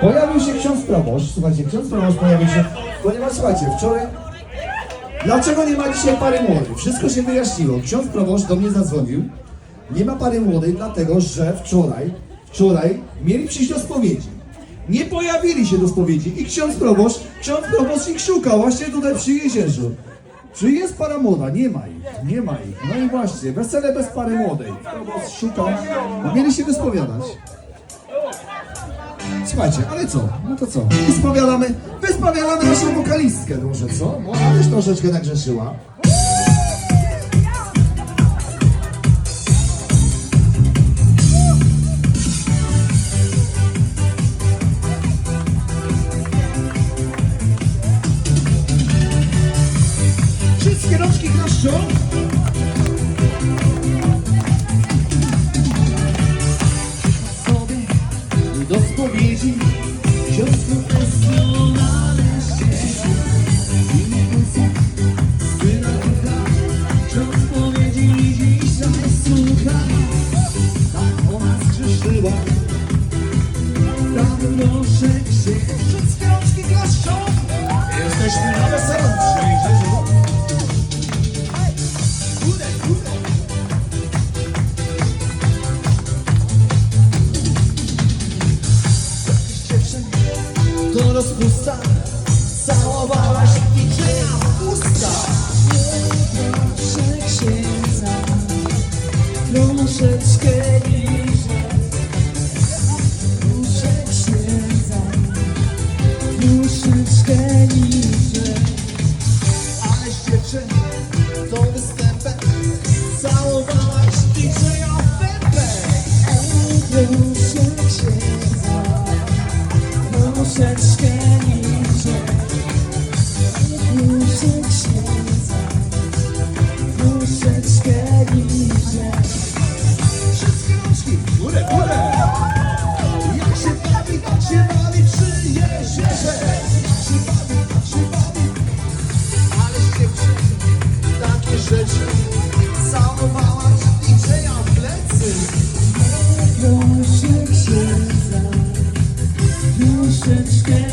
Pojawił się ksiądz proboszcz, słuchajcie, ksiądz proboszcz pojawił się, ponieważ słuchajcie, wczoraj... Dlaczego nie ma dzisiaj pary młodej? Wszystko się wyjaśniło. Ksiądz proboszcz do mnie zadzwonił. Nie ma pary młodej, dlatego że wczoraj, wczoraj mieli przyjść do spowiedzi. Nie pojawili się do spowiedzi i ksiądz proboszcz, ksiądz proboszcz ich szukał właśnie tutaj przy jeziorzu. Czy jest para młoda? Nie ma ich, nie ma ich. No i właśnie, wesele bez pary młodej. Proboszcz szukał, mieli się wyspowiadać. Słuchajcie, ale co? No to co? Wyspowiadamy, wyspowiadamy naszą wokalistkę może, co? Bo ona też troszeczkę nagrzeszyła. Wszystkie rączki klaszczą. Spowiedzi ksiądz profesjonalny ścieżki i księdza, troszeczkę niżej. Proszę księdza, troszeczkę niżej. Ale dziewczyn to występem Całowałaś i czyja pępę Proszę księdza, troszeczkę Proszę księdza, troszeczkę